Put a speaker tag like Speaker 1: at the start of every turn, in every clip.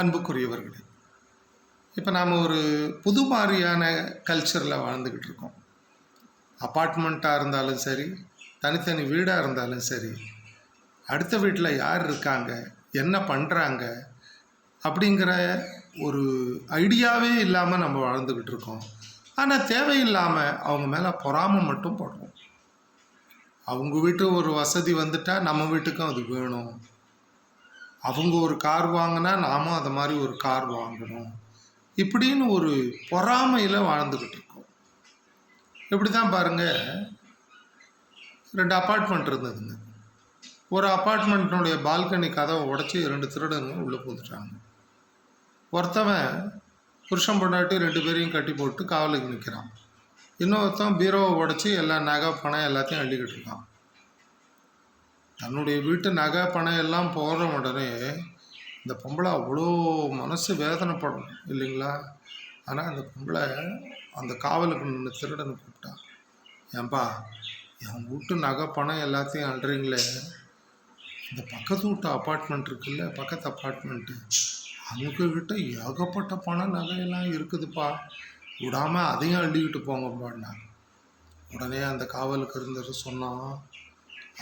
Speaker 1: அன்புக்குரியவர்களே இப்போ நாம் ஒரு புது மாதிரியான கல்ச்சரில் வாழ்ந்துக்கிட்டு இருக்கோம். அப்பார்ட்மெண்ட்டாக இருந்தாலும் சரி தனித்தனி வீடாக இருந்தாலும் சரி அடுத்த வீட்டில் யார் இருக்காங்க என்ன பண்ணுறாங்க அப்படிங்கிற ஒரு ஐடியாவே இல்லாமல் நம்ம வாழ்ந்துக்கிட்டு இருக்கோம். ஆனால் தேவையில்லாமல் அவங்க மேலே பொறாமை மட்டும் படுறோம் அவங்க வீட்டு ஒரு வசதி வந்துட்டால் நம்ம வீட்டுக்கும் அது வேணும். அவங்க ஒரு கார் வாங்கினா நாமும் அதை மாதிரி ஒரு கார் வாங்கணும். இப்படின்னு ஒரு பொறாமையில் வாழ்ந்துக்கிட்டு இருக்கோம். இப்படி தான் பாருங்கள் ரெண்டு அப்பார்ட்மெண்ட் இருந்ததுங்க. ஒரு அப்பார்ட்மெண்ட்டினுடைய பால்கனி கதவை உடச்சி ரெண்டு திருடனுங்க உள்ளே பூந்துட்டாங்க. ஒருத்தவன் புருஷன் பொண்டாட்டி ரெண்டு பேரையும் கட்டி போட்டு காவலுக்கு நிற்கிறான் இன்னொருத்தன் பீரோவை உடச்சி எல்லா நகை பணம் எல்லாத்தையும் அள்ளிக்கிட்டு இருக்கான். தன்னுடைய வீட்டு நகை பணம் எல்லாம் போகிற உடனே இந்த பொம்பளை அவ்வளோ மனசு வேதனைப்படும் இல்லைங்களா? ஆனால் அந்த பொம்பளை அந்த காவலுக்கு நின்று திருடனை கூப்பிட்டான் ஏன்பா என் வீட்டு நகை பணம் எல்லாத்தையும் அள்ளுறீங்களே இந்த பக்கத்து வீட்டு அப்பார்ட்மெண்ட் இருக்குல்ல பக்கத்து அப்பார்ட்மெண்ட்டு அவங்கக்கிட்ட ஏகப்பட்ட பணம் நகையெல்லாம் இருக்குதுப்பா. விடாமல் அதையும் அள்ளிக்கிட்டு போங்கப்பான்னா உடனே அந்த காவலுக்கு இருந்தவர் சொன்னான்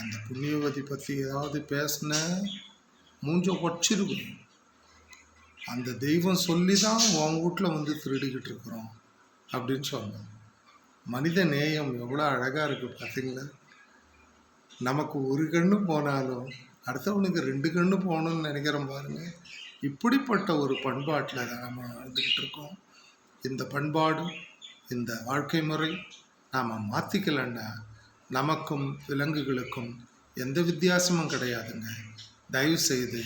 Speaker 1: அந்த புண்ணியவதி பற்றி ஏதாவது பேசின மூஞ்ச ஒச்சிருக்கும் அந்த தெய்வம் சொல்லி தான் உன் வீட்டில் வந்து திருடிக்கிட்டு இருக்கிறோம் அப்படின்னு சொன்னோம் மனித நேயம் எவ்வளோ அழகாக இருக்குது பார்த்தீங்களா நமக்கு ஒரு கண்ணு போனாலும் அடுத்தவனுக்கு ரெண்டு கண்ணு போகணும்னு நினைக்கிறோம் பாருங்க. இப்படிப்பட்ட ஒரு பண்பாட்டில் தான் நம்ம வாழ்ந்துக்கிட்டு இருக்கோம். இந்த பண்பாடும் இந்த வாழ்க்கை முறை நாம் மாற்றிக்கலன்னா நமக்கும் விலங்குகளுக்கும் எந்த வித்தியாசமும் கிடையாதுங்க. தயவு செய்து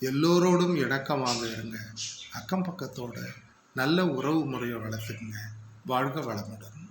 Speaker 1: எல்லோரோடும் இணக்கமாக இருங்க அக்கம் பக்கத்தோட நல்ல உறவு முறையை வளர்த்துக்குங்க. வாழ்க வளமுடன்.